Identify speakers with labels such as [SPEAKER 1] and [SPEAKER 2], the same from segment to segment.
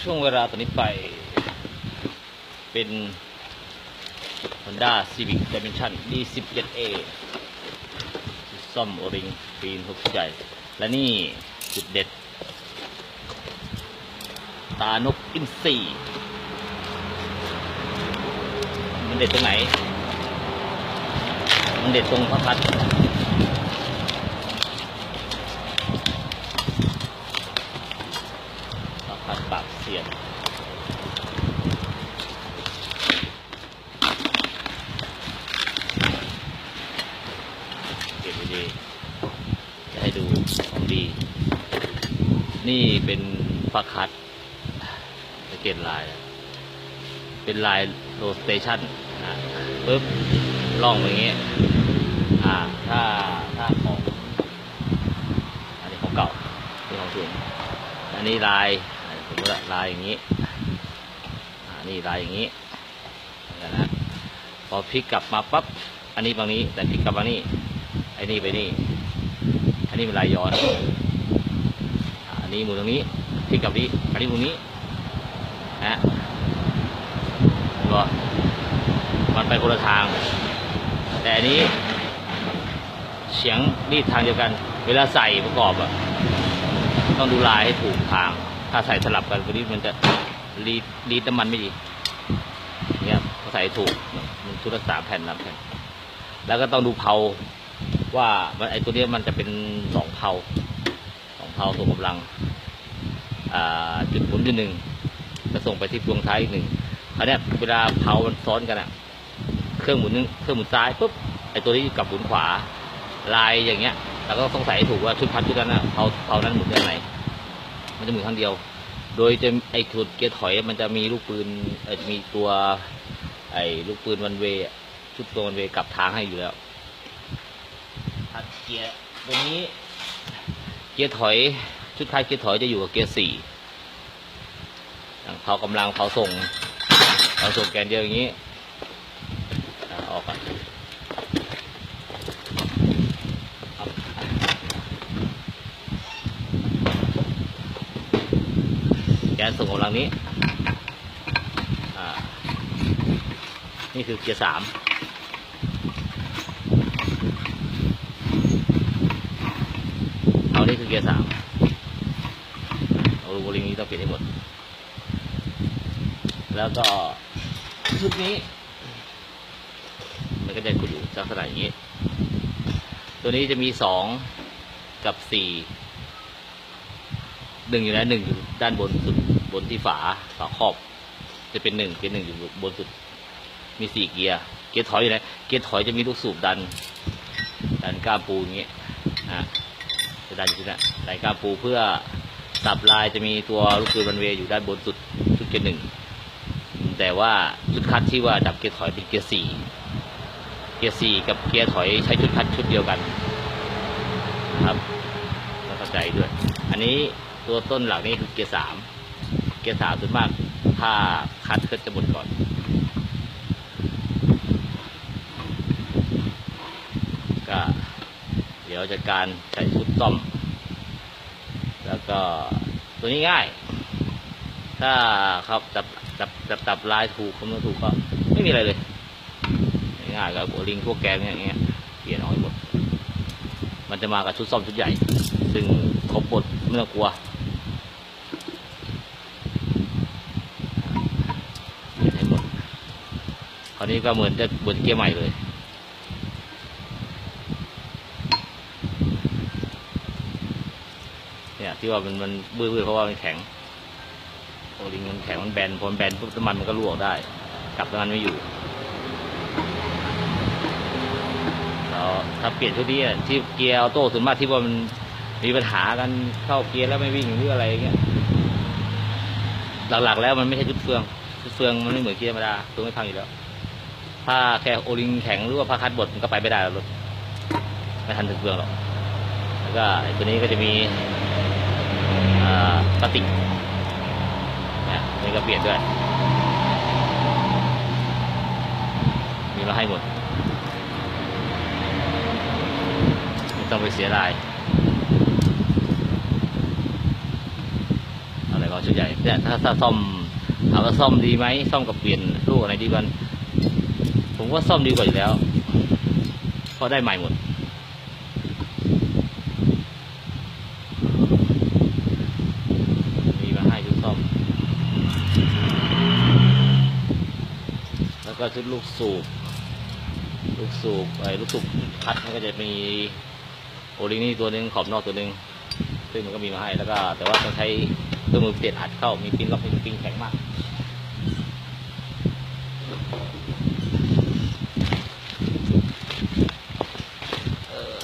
[SPEAKER 1] ช่วงเวลาตอนนี้ไปเป็น Honda Civic Dimension D17A ซ่อมโอริงปีนทุกใหญ่ และนี่จุดเด็ด ตานกอินทรีมันเด็ดตรงไหน มันเด็ดตรงพระพัดพระพัดปากเสียน เก็บดีๆจะให้ดูของดี นี่เป็นปลาคัดสเกตลายนะเป็นลายโรสเตชันนะปึ๊บล่องอย่างเงี้ยอ่า ถ้าถ้าของอันนี้ของเก่านี่ของสูงอันนี้ลายสมมติลายอย่างนี้อ่านี่ลายอย่างนี้นกันะพอพลิกกลับมาปั๊บอันนี้บางนี้ แต่พลิกกลับมานี่ไอ้นี่ไปนี่ อันนี้เป็นลายย้อน นนี้หมุนตรงนี้พลิกกลับนี้อันนี้หมุนนี้นะเห็นบ่มันไปคนละทาง แต่อันนี้เฉียงรีดทางเดียวกัน เวลาใส่ประกอบอะต้องดูลายให้ถูกทาง ถ้าใส่สลับกันวันนี้มันจะรีดรีดน้ำมันไม่ดีเนี่ยพอใส่ถูกมันชุดละสาแผ่นสามแผ่นแล้วก็ต้องดูเพาว่าไอ้ตัวนี้มันจะเป็นสองเพา เพาส่งกำลังจุดหมุนจุดหนึ่งจะส่งไปที่พวงท้ายอีกหนึ่งคราเนี้ยเวลาเพามันซ้อนกันอะเครื่องหมุนนึงเครื่องหมุนซ้ายปุ๊บไอตัวนี้กลับหมุนขวา ลายอย่างเงี้ยเราก็ต้องใส่ถูกว่าชุดพัดชุดนั้นนะเพาเพานั้นหมุนได้ไหนมันจะหมุนครั้งเดียว โดยจะไอจุดเกียร์ถอยมันจะมีลูกปืนมีตัว ไอลูกปืนวันเวชุดตัววันเวกลับทางให้อยู่แล้วทัดเกียร์ตัวนี้ กียร์ถอยชุดท้ายเกียร์ถอยจะอยู่กับเกียร์สี่เผากำลังเผาส่งเผาส่งแกนเดียวอย่างนี้ออกก่อนแกนส่งกำลังนี้ นี่คือเกียร์สาม เกียร์สามเอาลูกบลิงนี้ต้องเปลี่ยนให้หมด แล้วก็ชุดนี้ มันก็จะอยู่ลักษณะอย่างนี้ ตัวนี้จะมีสองกับสี่หนึ่งอยู่นะหนึ่งอยู่ด้านบนสุดบนที่ฝาฝาครอบ จะเป็นหนึ่งเป็นหนึ่งอยู่บนสุด มีสี่เกียร์เกียร์ถอยอยู่ไหนเกียร์ถอยจะมีลูกสูบดันดันก้ามปูอย่างเงี้ยนะ จะดันอยู่ที่นั่นดันก้ามปูเพื่อสับลายจะมีตัวลูกปืนรันเวย์อยู่ด้านบนสุดชุดเกียร์หนึ่งแต่ว่าชุดคัดที่ว่าดับเกียร์ถอยเป็นเกียร์สี่เกียร์สี่กับเกียร์ถอยใช้ชุดคัดชุดเดียวกันครับต้องเข้าใจด้วย อันนี้ตัวต้นหลักนี่คือเกียร์สามเกียร์สามส่วนมากถ้าคัดก็จะหมดก่อนก็เดี๋ยวจัดการใส่ชุด ซ่อม แล้วก็ตัวนี้ง่าย ถ้าครับจับจับจับจับลายถูกคำนวณถูกก็ไม่มีอะไรเลย ง่ายกับโบลิงพวกแกงอย่างเงี้ยเปลี่ยนออกให้หมด มันจะมากับชุดซ่อมชุดใหญ่ ซึ่งครบหมดไม่ต้องกลัวเปลี่ยนให้หมดคราวนี้ก็เหมือนจะเหมือนเกียร์ใหม่เลย เนี่ย ที่ว่ามันมันบื้อๆเพราะว่ามันแข็งโอลิงมันแข็งมันแบนพอมันแบนปุ๊บน้ำมันมันก็รั่วออกได้กลับน้ำมันไม่อยู่แล้วถ้าเปลี่ยนชุดนี้ที่เกียร์ออโต้ส่วนมากที่ว่ามันมีปัญหากันเข้าเกียร์แล้วไม่วิ่งหรืออะไรอย่างเงี้ยหลักๆ แล้วมันไม่ใช่ชุดเฟืองชุดเฟืองมันไม่เหมือนเกียร์ธรรมดาเฟืองไม่พังอยู่แล้วถ้าแค่โอลิงแข็งหรือว่าพาคัดบดมันก็ไปไม่ได้แล้วรถไม่ทันถึงเฟืองหรอกแล้วก็ตัวนี้ก็จะมี พลาสติกนี่ยนี่ก็เปลี่ยนด้วยมีมาให้หมด ไม่ต้องไปเสียดายอะไรก็ว่าชุดใหญ่เนี่ยถ้าถ้าซ่อมถามว่าซ่อมดีไหมซ่อมกับเปลี่ยนลูกอะไรดีกัน ผมว่าซ่อมดีกว่าอยู่แล้วเพราะได้ใหม่หมด มีมาให้ชุดซ่อม แล้ว ก็ชุดลูกสูบ ลูกสูบไอ้ลูกสูบคัดมันก็จะมีโอลิงนี่ตัวหนึ่งขอบนอกตัวหนึ่งซึ่งมันก็มีมาให้แล้วก็ แต่ว่าต้องใช้เครื่องมือเปลี่ยนอัดเข้ามีปิ้นล็อกปิ้นแข็งมาก เออ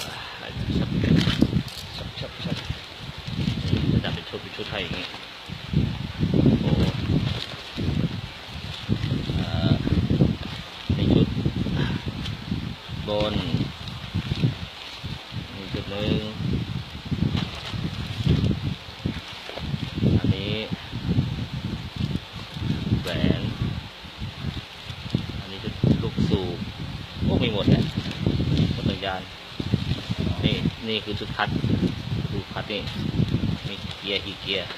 [SPEAKER 1] ชับชับชับชับจะจับเป็นชุดเป็นชุดให้อย่างงี้โอ้เอ่อในชุด บนมีจุดหนึ่งอันนี้แหวนอันนี้ชุดลูกสูบโอ้มีหมดเนี่ยหมดตัวยานนี่นี่คือชุดคัดดูคัดนี่มีเกียร์อีกเกียร์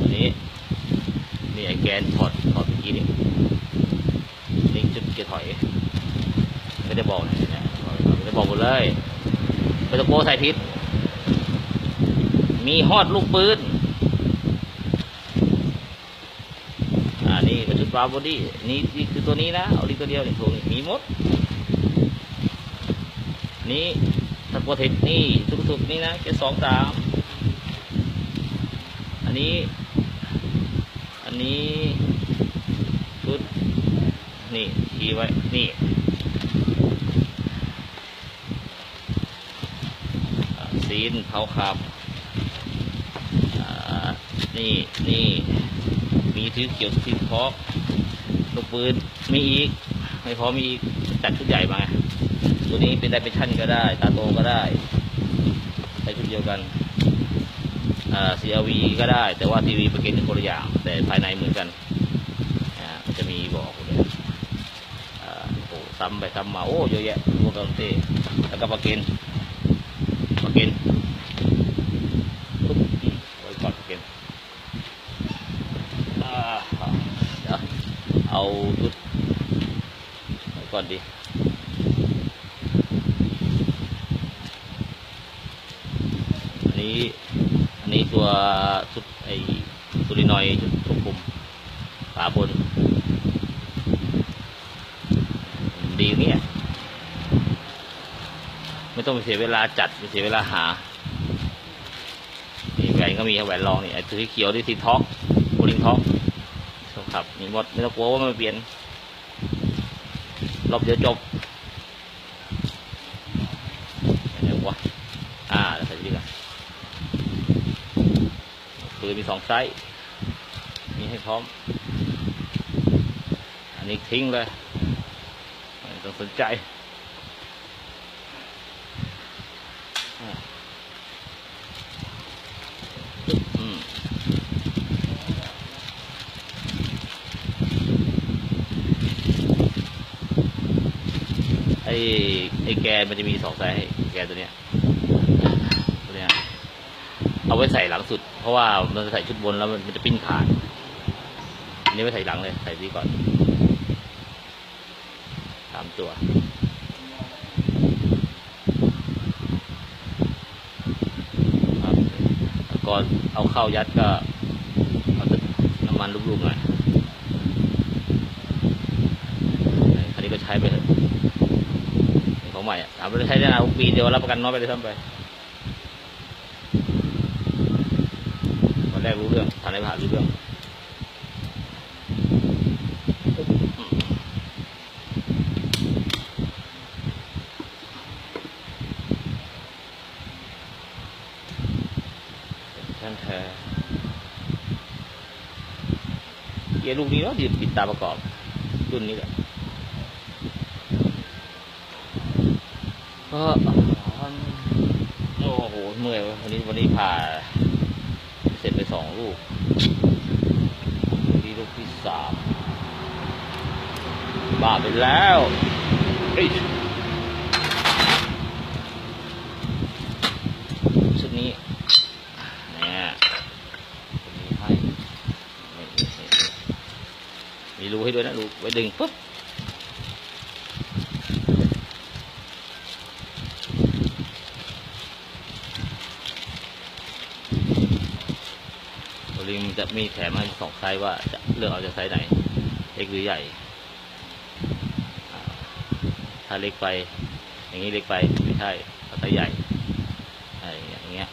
[SPEAKER 1] อันนี้นี่ไอแกนถอดถอดเมื่อกี้นี่นี่จุดเกียร์ถอย ไม่ได้บอกนะบอกหมดเลยไปตะโกใส่ทิศมีฮอดลูกปืนอ่านี่เป็นชุดบาบอดี้นี่นี่คือตัวนี้นะเอาดีตัวเดียวนี่ตัวนี้มีหมด นี่ตะโกเทคนี่สุกๆนี่นะแค่สองสามอันนี้ อันนี้ชุดนี่ทีไว้ นี่ อ่าซีนเผาขับนี่นี่มีถือเกี่ยวซีนพอกลูกปืนมีอีก ไม่พอมีอีกจัดชุดใหญ่มา ตัวนี้เป็นไดเมชั่นก็ได้ ตาโตก็ได้ใช้ชุดเดียวกันอ่า CRV ก็ได้ แต่ว่าทีวีประเกนคนละอย่าง แต่ภายในเหมือนกันมันจะมีบอกเลยโอ้ซ้ำไปซ้ำมา โอ้เยอะแยะพวกกันเต้แล้วก็ประเกน ประเกนไว้ก่อนประเกนเอาชุดไว้ก่อนดีอันนี้ อันนี้ตัวชุดไอซูรินอยชุดควบคุมฝาบน ดีอย่างเงี้ย ไม่ต้องไปเสียเวลาจัดไปเสียเวลาหานี่แหวนก็มีแหวนรองนี่ไอ้ตัวที่เขียวที่ทีท็อกโบลิงท็อกครับมีหมดไม่ต้องกลัวว่ามันเปลี่ยนรอบเดียวจบเดี๋ยววะอ่าใส่ดีกันปืนมีสองไซส์มีให้พร้อม อันนี้ทิ้งเลย ต้องสนใจอะอืม ไอ้ไอ้แกนมันจะมีสองไซส์ให้แกนตัวเนี้ยตัวเนี้ย เอาไว้ใส่หลังสุด เพราะว่ามันใส่ชุดบนแล้วมันจะปิ้นขาดอันนี้ไว้ใส่หลังเลย ใส่ดีก่อนสามตัว ครับแล้วก่อน เอาเข้ายัดก็เอาน้ำมันลูกๆหน่อยคันนี้ก็ใช้ไปเถอะของใหม่อะถามว่าใช้ได้นานปีเดียวรับประกันน้อยไปเลยซ้งไปตอนแรกรู้เรื่องทานในผ่านรู้เรื่องอืมท่านแท้ เกียร์ลูกนี้เนาะดีปิดตาประกอบรุ่นนี้แหละก็โอ้โหเมื่อยวันนี้วันนี้ผ่าเสร็จไปสองลูกนี่ลูกที่สามบ้าไปแล้วเฮ้ยชุดนี้เนี่ย มีรู ให้ด้วยนะรูไว้ดึงปุ๊บตัวลิงจะมีแถมให้สองไซส์ว่าจะเลือกเอาจะไซส์ไหนเล็กหรือใหญ่ ถ้าเล็กไป อย่างนี้เล็กไปไม่ใช่เอาไซส์ใหญ่อะไรอย่างเงี้ย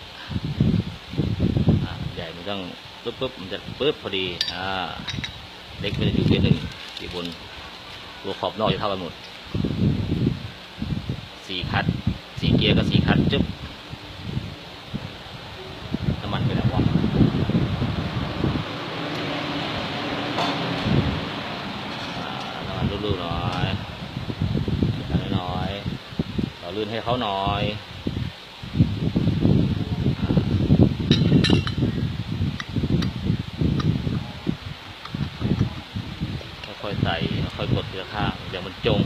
[SPEAKER 1] ใหญ่มันต้องปุ๊บปุ๊บมันจะปุ๊บพอดีอ่า เล็กมันจะอยู่ที่หนึ่งที่บนตัวขอบนอกจะเท่ากันหมดสี่คัดสี่เกียร์ก็สี่คัดจึ๊บน้ำมันไปไหนวะน้ำมันรูดๆหน่อยน้อยๆต่อลื่นให้เขาหน่อยอ่า ค่อยๆใกดทีละข้างอย่ามันจง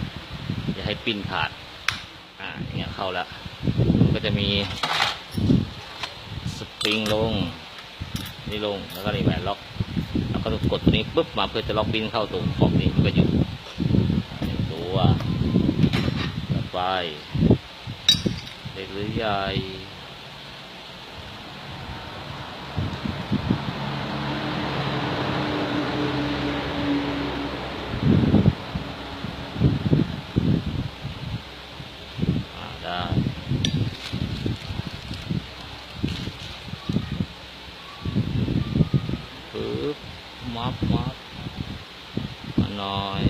[SPEAKER 1] อย่าให้ปิ้นขาด อ่าอย่างเงี้ยเข้าแล้วมันก็จะมีสปริงลง นี่ลงแล้วก็นี่แหวนล็อก แล้วก็กดตัวนี้ปุ๊บมาเพื่อจะล็อกปิ้นเข้าตรงขอบนี้มันก็อยู่ตัวต่อไปเล็กหรือใหญ่ อ่าได้ปึ๊บมับมับมาหน่อย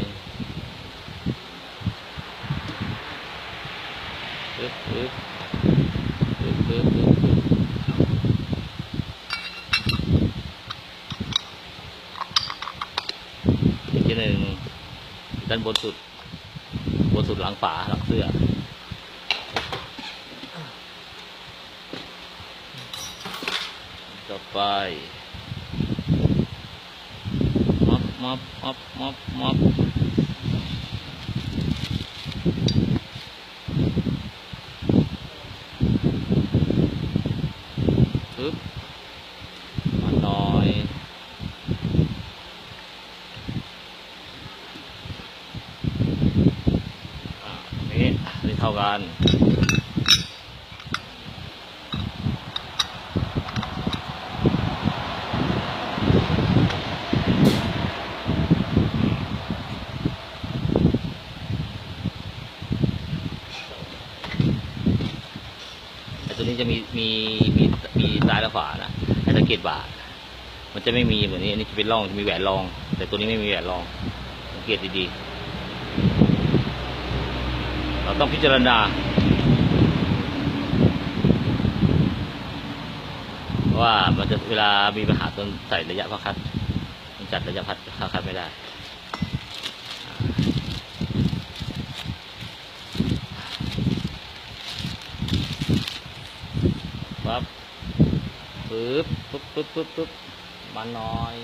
[SPEAKER 1] ปึ๊บปึ๊บปึ๊บปึ๊บปึ๊บปึ๊บอีกทีห นึ่งด้านบนสุด บนสุดหลังฝาหลังเสื้อ ต่อไปมอบมอบมอบมอบมอบปึ๊บมาหน่อยอ่านี่นี่เท่ากันตัวนี้จะมีมีมีมีซ้ายและขวานะไอ้ตะเกียบบาทมันจะไม่มีเหมือนนี้อันนี้จะเป็นร่องจะมีแหวนรอง แต่ตัวนี้ไม่มีแหวนรองสังเกตดีๆ เราต้องพิจารณา ว่ามันจะเวลามีปัญหาตอนใส่ระยะพักคัดมันจัดระยะพัดพักคัดไม่ได้ปั๊บปึ๊บปึ๊บปึ๊บปึ๊บปึ๊บมาหน่อย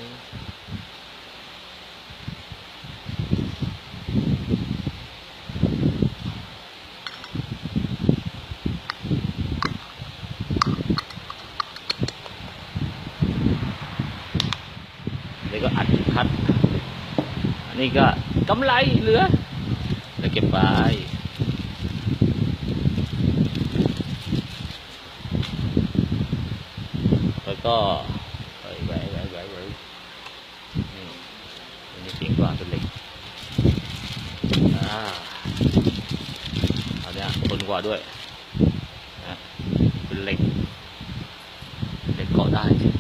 [SPEAKER 1] นี่ก็อัดคัด อั นนี้ก็กำไรเหลือแล้วเก็บไปแล้วก็แหวะแหวะแหวะแหวะแหวะนี่นี่เสียงกว่าเป็นเหล็กอ่าอันเนี้ยทนกว่าด้วยนะเป็นเหล็กเหล็กเกาะได้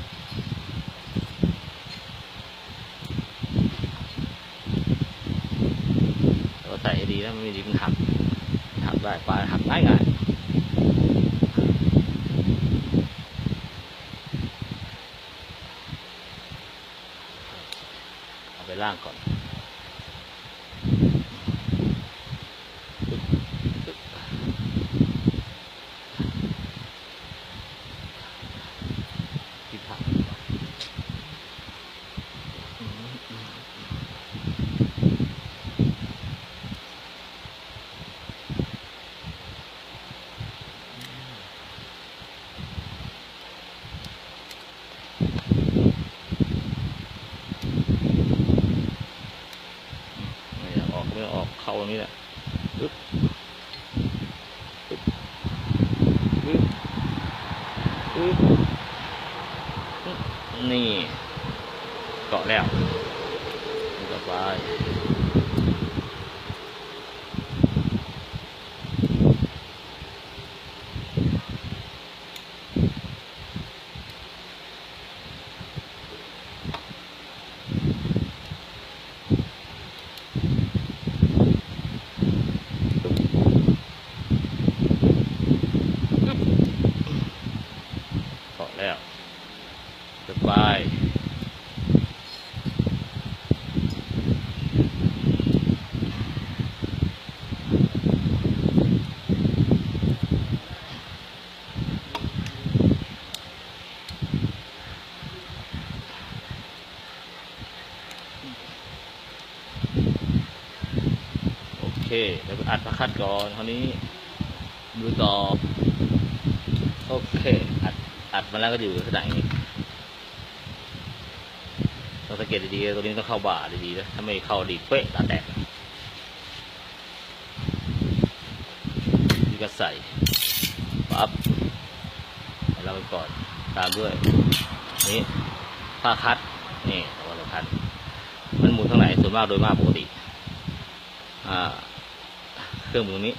[SPEAKER 1] นี่เกาะแล้ว เดี๋ยวไปอัดประคัดก่อนคราวนี้ดูต่อโอเค อัดอัดมาแล้วก็อยู่ขนาดนี้ต้องสังเกตดีๆตัวนี้ต้องเข้าบ่าดีๆนะถ้าไม่เข้าดีเป๊ะตาแตกนี่ก็ใส่ปั๊บเราไปก่อนตามด้วยนี่ผ้าคัดนี่ตัวสำคัญมันหมุนทางไหนส่วนมากโดยมากปกติอ่า เครื่องมือนี้